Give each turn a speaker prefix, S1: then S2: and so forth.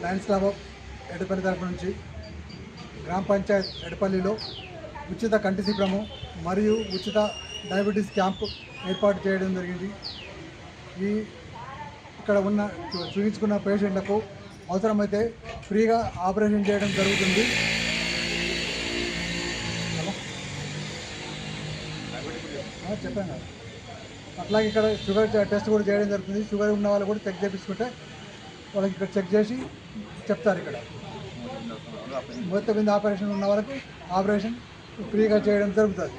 S1: Lions club of Edapalli తరపు నుంచి గ్రామ పంచాయత్ ఎడపల్లిలో ఉచిత కంటి శిబిరము మరియు ఉచిత డయాబెటీస్ క్యాంప్ ఏర్పాటు చేయడం జరిగింది. ఈ ఇక్కడ ఉన్న చూ- చూపించుకున్న పేషెంట్లకు అవసరమైతే ఫ్రీగా ఆపరేషన్ చేయడం జరుగుతుంది. చెప్పాను అట్లాగే ఇక్కడ షుగర్ టెస్ట్ కూడా చేయడం జరుగుతుంది. షుగర్ ఉన్న వాళ్ళు కూడా చెక్ చేపించుకుంటే వాళ్ళకి ఇక్కడ చెక్ చేసి చెప్తారు ఇక్కడ. మొత్తం మీద ఆపరేషన్ ఉన్న వాళ్ళకి ఆపరేషన్ ఫ్రీగా చేయడం జరుగుతుంది.